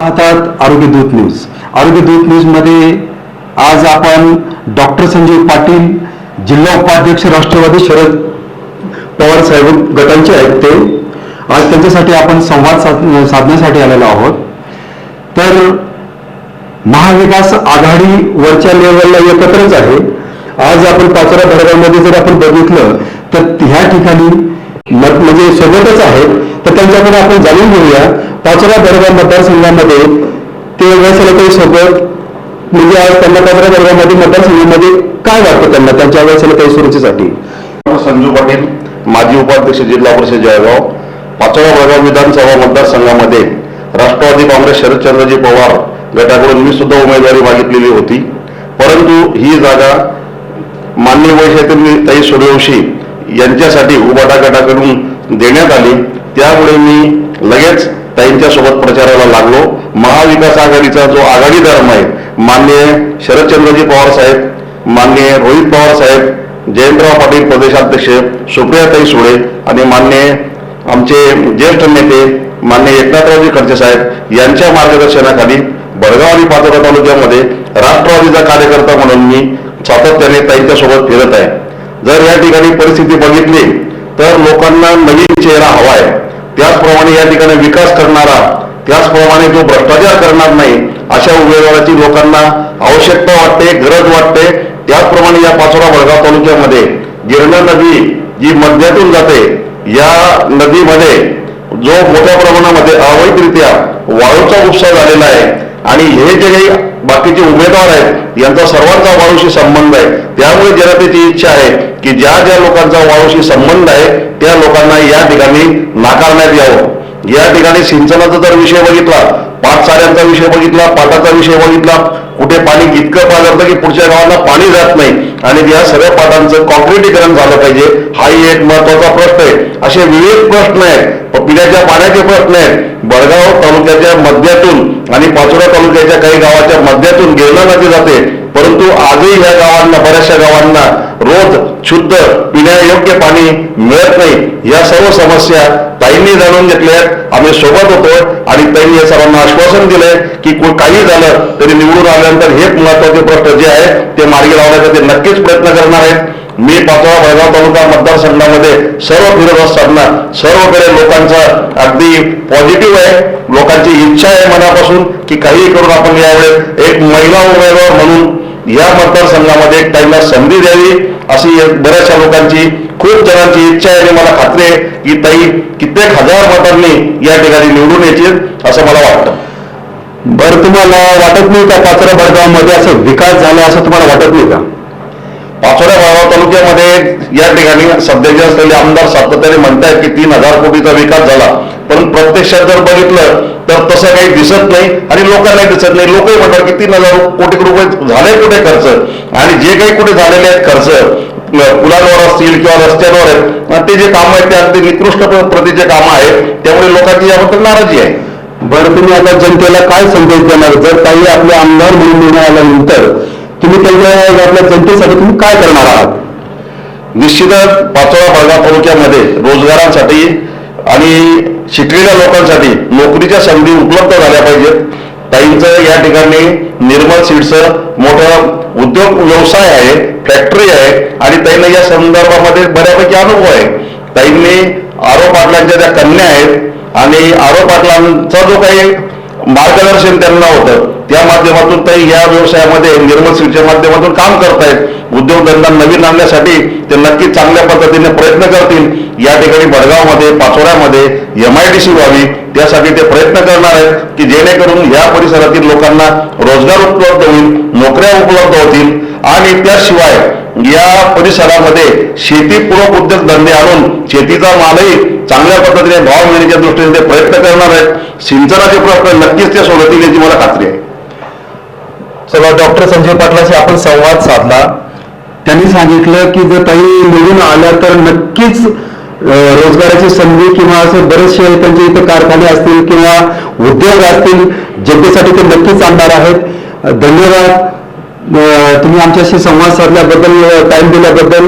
पाहतात आरोग्य दूत न्यूज. आरोग्य दूत न्यूजमध्ये आज आपण डॉक्टर संजीव पाटील जिल्हा उपाध्यक्ष राष्ट्रवादी शरद पवार साहेब गटांचे आहेत ते. आज त्यांच्यासाठी आपण संवाद साध- साधण्यासाठी आलेलो आहोत. तर महाविकास आघाडी वरच्या लेवलला एकत्रच आहे. आज आपण पाचोरा धडगामध्ये जर आपण बघितलं तर ह्या ठिकाणी म्हणजे सोबतच आहेत तर त्यांच्याकडे आपण जाणून घेऊया. पाचोरा धडगाव मतदारसंघामध्ये ते सोबत म्हणजे आज त्यांना पाचोरा धडगावमध्ये मतदारसंघामध्ये काय वाटतं त्यांना? त्यांच्या वैसलताई सुरक्षेसाठी संजू पाटील माजी उपाध्यक्ष जिल्हा परिषद जळगाव. पाचव्या वडगाव विधानसभा मतदारसंघामध्ये राष्ट्रवादी काँग्रेस शरदचंद्रजी पवार गटाकडून मी सुद्धा उमेदवारी मागितलेली होती. परंतु ही जागा मान्य वैशातील ताई सूर्यवंशी यांच्यासाठी उबाटा गटाकडून देण्यात आली. त्यामुळे मी लगेच ताईंच्या सोबत प्रचाराला लागलो. महाविकास आघाडीचा जो आघाडी धर्म आहे मान्य शरदचंद्रजी पवार साहेब मान्य रोहित पवार साहेब जयंतराव पाटील प्रदेशाध्यक्ष सुप्रियाताई सुळे आणि मान्य आमचे ज्येष्ठ नेते मान्य एकनाथरावजी खडसे साहेब यांच्या मार्गदर्शनाखाली बडगाव आणि पाचोरा तालुक्यामध्ये राष्ट्रवादीचा कार्यकर्ता म्हणून मी सातत्याने ताईंच्या सोबत फिरत आहे. जर या ठिकाणी परिस्थिती बघितली तर लोकांना नवीन चेहरा हवा आहे. त्याचप्रमाणे या ठिकाणी विकास करणारा त्याचप्रमाणे जो भ्रष्टाचार करणार नाही अशा उमेदवाराची लोकांना आवश्यकता वाटते गरज वाटते. त्याचप्रमाणे या पाचोरा वडगाव तालुक्यामध्ये गिरणा नदी जी मध्यातून जाते या नदीमध्ये जो मोठ्या प्रमाणामध्ये अवैधरित्या वाळूचा उपसा झालेला आहे आणि हे जे काही बाकीचे उमेदवार आहेत यांचा सर्वांचा वाळूशी संबंध आहे. त्यामुळे जनतेची इच्छा आहे की ज्या ज्या लोकांचा वाळूशी संबंध आहे त्या लोकांना या ठिकाणी नाकारण्यात यावं. या ठिकाणी सिंचनाचा जर विषय बघितला पाटसाऱ्यांचा विषय बघितला पाटाचा विषय बघितला कुठे पाणी इतकं पाजळतं की पुढच्या गावांना पाणी जात नाही. आणि या सगळ्या पाटांचं कॉन्क्रिटीकरण झालं पाहिजे हाही एक महत्त्वाचा प्रश्न आहे. असे विविध प्रश्न आहेत. पिण्याच्या पाण्याचे प्रश्न आहेत. बडगाव तालुक्याच्या मध्यातून आणि पाचोरा तालुक्याच्या काही गावाच्या मध्यातून गिरणा नदी जाते. परंतु आजही ह्या गावांना बऱ्याचशा गावांना रोज शुद्ध पिण्यायोग्य पाणी मिळत नाही. या सर्व समस्या ताईंनी जाणून घेतल्या आम्ही सोबत होतो आणि ताईंनी या सर्वांना आश्वासन दिलंय की काही झालं तरी निवडून आल्यानंतर हे महत्त्वाचे प्रश्न जे आहे ते मार्गी लावण्यासाठी नक्कीच प्रयत्न करणार आहेत. मी पाचवा बेळगाव तालुका मतदारसंघामध्ये सर्व फिरत असताना सर्वकडे लोकांचा अगदी पॉझिटिव्ह आहे. इच्छा आहे मनापासून की काही करून आपण यावेळेस एक महिला उमेदवार म्हणून या मतदारसंघामध्ये एक ताईला संधी द्यावी अशी बऱ्याचशा लोकांची खूप जणांची इच्छा आहे. आणि मला खात्री आहे की ताई कित्येक हजार मतांनी या ठिकाणी निवडून येतील असं मला वाटतं. बरं तुम्हाला वाटत नाही का पाचोरा भडगावमध्ये असं विकास झाला असं तुम्हाला वाटत नाही का? पाचोऱ्या गावा तालुक्यामध्ये या ठिकाणी सध्याचे असलेले आमदार सातत्याने म्हणतायत की तीन हजार कोटीचा विकास झाला. पण प्रत्यक्षात जर बघितलं तर तसं काही दिसत नाही आणि लोकांनाही दिसत नाही. लोकही म्हणतात की तीन हजार कोटी रुपये झाले कुठे खर्च? आणि जे काही कुठे झालेले आहेत खर्च पुलांवर असतील किंवा रस्त्यांवर आहेत ते जे कामं आहेत ते अगदी निकृष्ट प्रतीचे कामं आहेत त्यामुळे लोकांची याबद्दल नाराजी आहे. बरं तुम्ही आता जनतेला काय संदेश देणार? जर काही आपले आमदार म्हणून निवडून आल्यानंतर तुम्ही त्यांच्या आपल्या जनतेसाठी तुम्ही काय करणार आहात? निश्चितच पाचोळा बळगाव तालुक्यामध्ये रोजगारांसाठी आणि शिकलेल्या लोकांसाठी नोकरीच्या संधी उपलब्ध झाल्या पाहिजेत. ताईंचं या ठिकाणी निर्मल सीडचं मोठं उद्योग व्यवसाय आहे फॅक्टरी आहे आणि ताईंना या संदर्भामध्ये बऱ्यापैकी अनुभव आहे. ताईंनी आरो पाटलांच्या त्या कन्या आहेत आणि आरो पाटलांचा जो काही मार्गदर्शन त्यांना होतं त्या माध्यमातून ते या व्यवसायामध्ये निर्मल सिंगच्या माध्यमातून काम करतायत. उद्योगधंदा नवीन आणण्यासाठी ते नक्की चांगल्या पद्धतीने प्रयत्न करतील. या ठिकाणी बडगावमध्ये पाचोऱ्यामध्ये एम आय डी सी व्हावी त्यासाठी ते प्रयत्न करणार आहेत की जेणेकरून या परिसरातील लोकांना रोजगार उपलब्ध होईल नोकऱ्या उपलब्ध होतील. आणि त्याशिवाय या परिसरामध्ये शेतीपूरक उद्योगधंदे आणून शेतीचा मालही चांगल्या पद्धतीने भाव मिळण्याच्या दृष्टीने ते प्रयत्न करणार आहेत. सिंचनाचे प्रश्न नक्कीच ते सोडवतील याची मला खात्री आहे. चला डॉक्टर संजय पाटलाशी आपण संवाद साधला. त्यांनी सांगितलं की जर काही निवडून आल्या तर नक्कीच रोजगाराची संधी किंवा असे बरेचसे त्यांचे इथे कारखाने असतील किंवा उद्योग असतील जनतेसाठी ते नक्कीच आणणार आहेत. धन्यवाद. तुम्ही आमच्याशी संवाद साधल्याबद्दल टाइम दिल्याबद्दल.